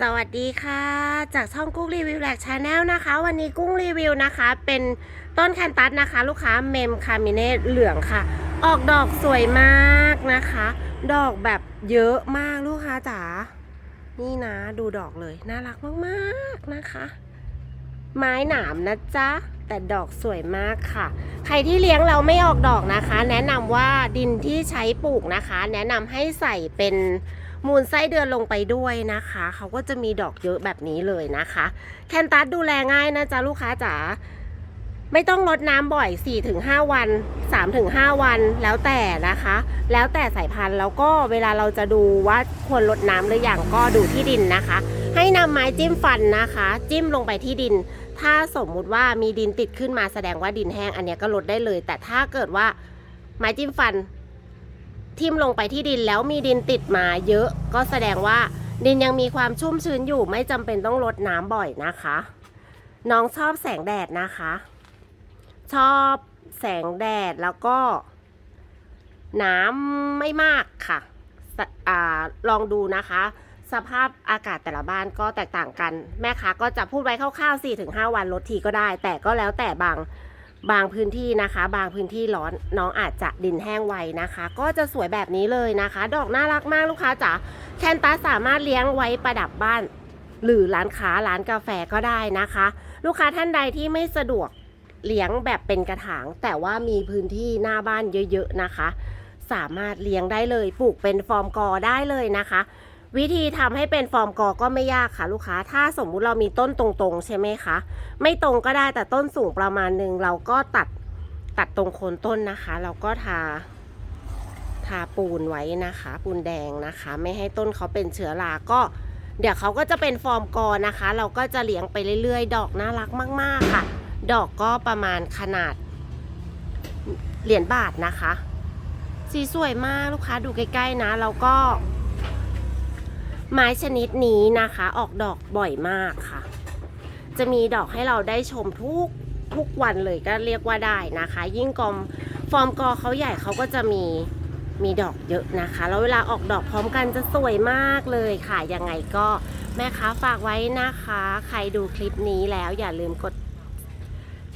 สวัสดีค่ะ จากช่องกุ้งรีวิวแหลกชาแนลนะคะ วันนี้กุ้งรีวิวนะคะ เป็นต้นแคนตัสนะคะ ลูกค้าเมมคามิเนตเหลืองค่ะ ออกดอกสวยมากนะคะ ดอกแบบเยอะมากลูกค้าจ๋านี่นะดูดอกเลยน่ารักมากๆนะคะ ไม้หนามนะจ๊ะแต่ดอกสวยมากค่ะ ใครที่เลี้ยงเราไม่ออกดอกนะคะ แนะนำว่าดินที่ใช้ปลูกนะคะ แนะนำให้ใส่เป็น มูลไส้เดือนลงไปด้วยนะคะ เขาก็จะมีดอกเยอะแบบนี้เลยนะคะ แคนตัสดูแลง่ายนะจ๊ะลูกค้าจ๋าไม่ต้องรดน้ำบ่อย 4-5 วัน 3-5 วันแล้วแต่นะคะ แล้วแต่สายพันธุ์แล้วก็เวลาเราจะดูว่าควรรดน้ำหรืออยังก็ดูที่ดินนะคะ ให้นำไม้จิ้มฟันนะคะ จิ้มลงไปที่ดิน ถ้าสมมุติว่ามีดินติดขึ้นมาแสดงว่าดินแห้งอันนี้ก็ลดได้เลย แต่ถ้าเกิดว่าไม้จิ้มฟัน ทิ่มลงไปที่ดินแล้วมีดินติดมาเยอะ ก็แสดงว่าดินยังมีความชุ่มชื้นอยู่ไม่จำเป็นต้องรดน้ำบ่อยนะคะ น้องชอบแสงแดดนะคะ ชอบแสงแดดแล้วก็ น้ำไม่มากค่ะอลองดูนะคะ สภาพอากาศแต่ละบ้านก็แตกต่างกัน แม่ค้าก็จะพูดไว้คร่าวๆ4-5 วันลดทีก็ได้ แต่ก็แล้วแต่บาง บางพื้นที่นะคะ บางพื้นที่ร้อนน้องอาจจะดินแห้งไวนะคะ ก็จะสวยแบบนี้เลยนะคะ ดอกน่ารักมากลูกค้าจ๋าแคนตัสสามารถเลี้ยงไว้ประดับบ้าน หรือร้านค้าร้านกาแฟก็ได้นะคะ ลูกค้าท่านใดที่ไม่สะดวกเลี้ยงแบบเป็นกระถาง แต่ว่ามีพื้นที่หน้าบ้านเยอะๆนะคะ สามารถเลี้ยงได้เลยปลูกเป็นฟอร์มกอได้เลยนะคะ วิธีทำให้เป็นฟอร์มกอก็ไม่ยากค่ะลูกค้า ถ้าสมมุติเรามีต้นตรงๆ ใช่ไหมคะ ไม่ตรงก็ได้แต่ต้นสูงประมาณหนึ่งเราก็ตัดตัดตรงโคนต้นนะคะ เราก็ทาทาปูนไว้นะคะ ปูนแดงนะคะ ไม่ให้ต้นเขาเป็นเชื้อราก็ เดี๋ยวเขาก็จะเป็นฟอร์มกอนะคะ เราก็จะเลี้ยงไปเรื่อยๆ ดอกน่ารักมาก ๆค่ะ ดอกก็ประมาณขนาดเหรียญบาทนะคะ สีสวยมากลูกค้าดูใกล้ๆนะ แล้วก็ ไม้ชนิดนี้นะคะ ออกดอกบ่อยมากค่ะ จะมีดอกให้เราได้ชมทุกทุกวันเลยก็เรียกว่าได้นะคะ ยิ่งกอมฟอร์มกอเขาใหญ่เขาก็จะมีมีดอกเยอะนะคะ แล้วเวลาออกดอกพร้อมกันจะสวยมากเลยค่ะ ยังไงก็แม่ค้าฝากไว้นะคะ ใครดูคลิปนี้แล้วอย่าลืมกด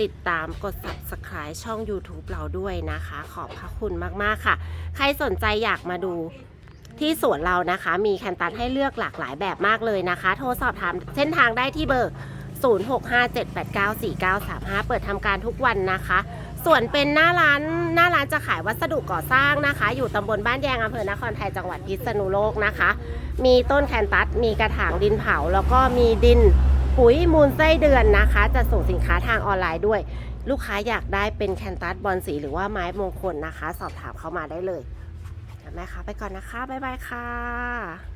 ติดตามกด subscribe ช่อง YouTube เราด้วยนะคะ ขอบพระคุณมาก ๆ ค่ะ ใครสนใจอยากมาดู ที่สวนเรานะคะ มีแคนตัสให้เลือกหลากหลายแบบมากเลยนะคะ โทรสอบถามเส้นทางได้ที่เบอร์ 0657894935 เปิดทำการทุกวันนะคะ ส่วนเป็นหน้าร้านหน้าร้านจะขายวัสดุก่อสร้างนะคะ อยู่ตำบลบ้านแยงอำเภอนครไทยจังหวัดพิษณุโลกนะคะ มีต้นแคนตัส มีกระถางดินเผา แล้วก็มีดินปุ๋ยมูลไส้เดือนนะคะ จะส่งสินค้าทางออนไลน์ด้วย ลูกค้าอยากได้เป็นแคนตัสบอลสีหรือว่าไม้มงคลนะคะ สอบถามเข้ามาได้เลย แม่ค้าไปก่อนนะคะ บ๊ายบายค่ะ